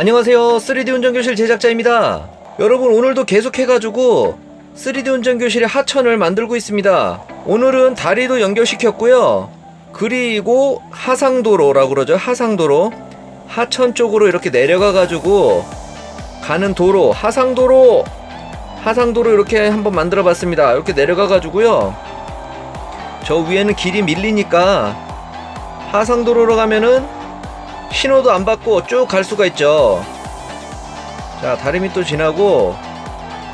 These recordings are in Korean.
안녕하세요. 3D 운전교실 제작자입니다. 여러분, 오늘도 계속 해가지고 3D 운전교실의 하천을 만들고 있습니다. 오늘은 다리도 연결시켰고요. 그리고 하상도로라고 그러죠. 하상도로. 하천 쪽으로 이렇게 내려가가지고 가는 도로, 하상도로! 하상도로 이렇게 한번 만들어 봤습니다. 이렇게 내려가가지고요. 저 위에는 길이 밀리니까 하상도로로 가면은 신호도 안 받고 쭉 갈 수가 있죠. 자, 다리 밑도 지나고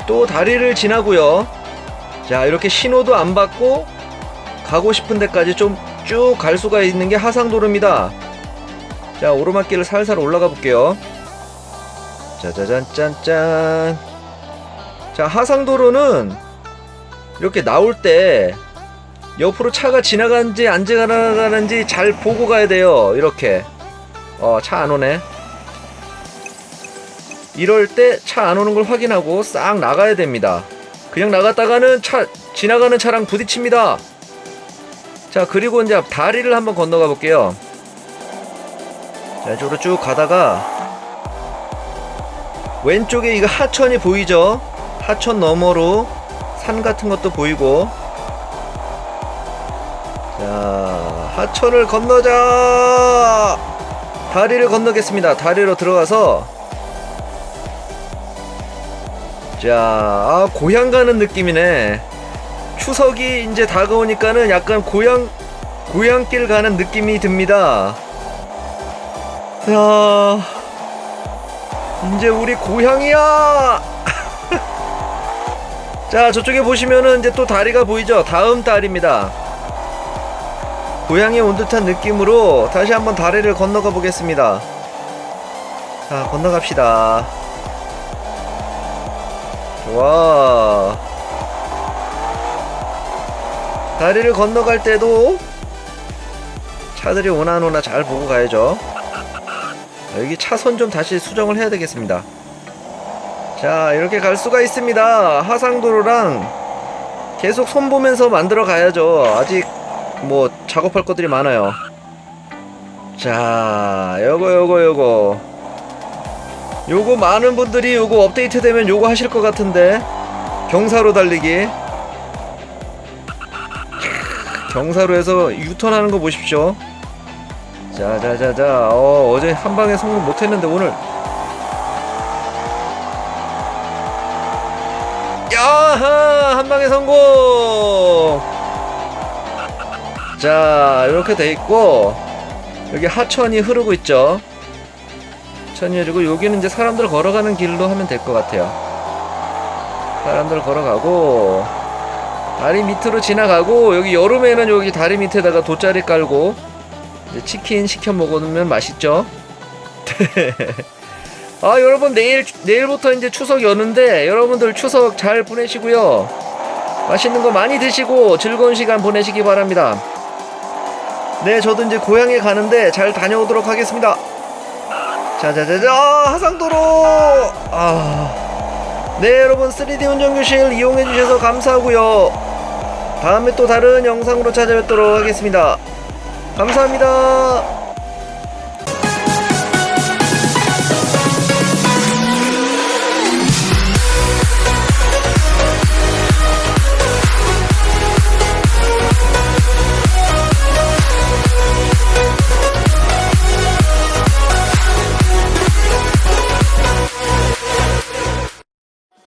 또 다리를 지나고요. 자, 이렇게 신호도 안 받고 가고 싶은 데까지 좀 쭉 갈 수가 있는 게 하상도로입니다. 자, 오르막길을 살살 올라가 볼게요. 짜자잔 짠짠. 자, 하상도로는 이렇게 나올 때 옆으로 차가 지나가는지 안 지나가는지 잘 보고 가야 돼요. 이렇게. 어, 차 안 오네. 이럴 때 차 안 오는 걸 확인하고 싹 나가야 됩니다. 그냥 나갔다가는 차, 지나가는 차랑 부딪힙니다. 자, 그리고 이제 다리를 한번 건너가 볼게요. 자, 이쪽으로 쭉 가다가 왼쪽에 이거 하천이 보이죠? 하천 너머로 산 같은 것도 보이고 자, 하천을 건너자! 다리를 건너겠습니다. 다리로 들어가서 자, 아, 고향 가는 느낌이네. 추석이 이제 다가오니까는 약간 고향 고향길 가는 느낌이 듭니다. 자, 이제 우리 고향이야. 자, 저쪽에 보시면은 이제 또 다리가 보이죠? 다음 다리입니다. 고향에 온 듯한 느낌으로 다시 한번 다리를 건너가 보겠습니다. 자, 건너갑시다. 좋아. 다리를 건너갈 때도 차들이 오나 안 오나 잘 보고 가야죠. 여기 차선 좀 다시 수정을 해야 되겠습니다. 자, 이렇게 갈 수가 있습니다. 하상도로랑 계속 손 보면서 만들어 가야죠. 아직 뭐 작업할 것들이 많아요. 자, 요거 요거 요거. 요거 많은 분들이 요거 업데이트 되면 요거 하실 것 같은데. 경사로 달리기. 경사로에서 유턴하는 거 보십시오. 자자자자. 어, 어제 한 방에 성공 못 했는데 오늘 야하! 한 방에 성공! 자, 이렇게 돼 있고, 여기 하천이 흐르고 있죠. 하천이 흐르고, 여기는 이제 사람들 걸어가는 길로 하면 될 것 같아요. 사람들 걸어가고, 다리 밑으로 지나가고, 여기 여름에는 여기 다리 밑에다가 돗자리 깔고, 치킨 시켜 먹으면 맛있죠. 아 여러분 내일 내일부터 이제 추석 여는데 여러분들 추석 잘 보내시고요 맛있는 거 많이 드시고 즐거운 시간 보내시기 바랍니다 네 저도 이제 고향에 가는데 잘 다녀오도록 하겠습니다. 자자자자 아, 하상도로! 아 네 여러분 3D 운전교실 이용해 주셔서 감사하고요. 다음에 또 다른 영상으로 찾아뵙도록 하겠습니다. 감사합니다